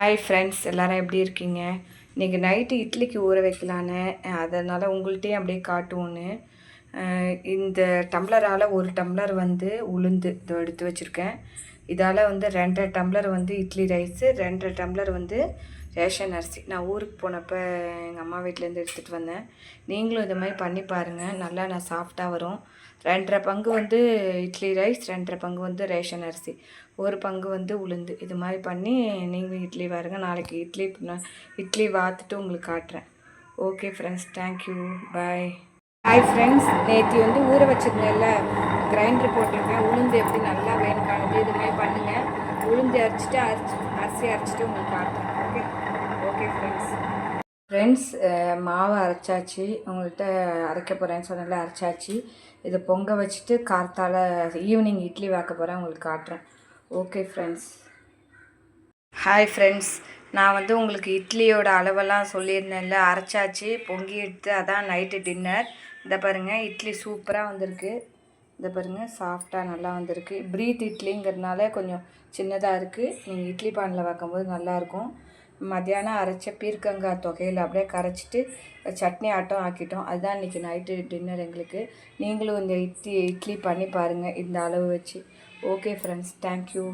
Hi friends எல்லாரும் எப்படி இருக்கீங்க? இன்றைக்கி நைட்டு இட்லிக்கு ஊற வைக்கலான்னு அதனால் உங்கள்கிட்டயும் அப்படியே காட்டுவோன்னு. இந்த டம்ளரால் ஒரு டம்ளர் வந்து உளுந்து எடுத்து வச்சுருக்கேன். இதால் வந்து ரெண்டரை டம்ளர் வந்து இட்லி ரைஸு ரெண்டரை டம்ளர் வந்து ரேஷன் அரிசி. நான் ஊருக்கு போனப்போ எங்கள் அம்மா வீட்டிலேருந்து எடுத்துகிட்டு வந்தேன். நீங்களும் இது மாதிரி பண்ணி பாருங்கள் நல்லா நான் சாஃப்டாக வரும். ரெண்டரை பங்கு வந்து இட்லி ரைஸ் ரெண்டரை பங்கு வந்து ரேஷன் அரிசி. ஒரு பங்கு வந்து உளுந்து. இது மாதிரி பண்ணி நீங்களும் இட்லி வாருங்க நாளைக்கு இட்லி இட்லி வாத்துட்டு உங்களுக்கு காட்டுறேன். Okay friends thank you bye hi friends நேற்று வந்து ஊற வச்சிருந்தேன்ல கிரைண்டர் போட்டிருக்கேன். உளுந்து எப்படி நல்லா வேணும் காணுது இது மாதிரி பண்ணுங்கள் உளுந்து அரைச்சிட்டு அரைச்சி அரிசி அரைச்சிட்டு உங்களுக்கு காட்டுறேன். ஓகே ஓகே ஃப்ரெண்ட்ஸ் ஃப்ரெண்ட்ஸ் மாவை அரைச்சாச்சு. உங்கள்கிட்ட அரைக்க போகிறேன்னு சொன்னல அரைச்சாச்சு. இதை பொங்க வச்சுட்டு கார்த்தால ஈவினிங் இட்லி வைக்க போகிறேன் உங்களுக்கு காட்டுறேன். ஓகே ஃப்ரெண்ட்ஸ் ஹாய் ஃப்ரெண்ட்ஸ் நான் வந்து உங்களுக்கு இட்லியோட அளவெல்லாம் சொல்லியிருந்தேன்ல அரைச்சாச்சு பொங்கி எடுத்து அதான் நைட்டு டின்னர் இந்த பாருங்கள் இட்லி சூப்பராக வந்திருக்கு. இந்த பாருங்கள் சாஃப்டாக நல்லா வந்திருக்கு. ப்ரீத் இட்லிங்கிறதுனால கொஞ்சம் சின்னதாக இருக்குது நீங்கள் இட்லி பானில் வைக்கும்போது நல்லாயிருக்கும் மத்தியானம் அரைச்ச பீர்க்கங்காய் தொகையில் அப்படியே கரைச்சிட்டு சட்னி ஆட்டம் ஆக்கிட்டோம். அதுதான் இன்றைக்கி நைட்டு டின்னர் எங்களுக்கு. நீங்களும் இந்த இட்லி இட்லி பண்ணி பாருங்கள் இந்த அளவு வச்சு. Okay friends thank you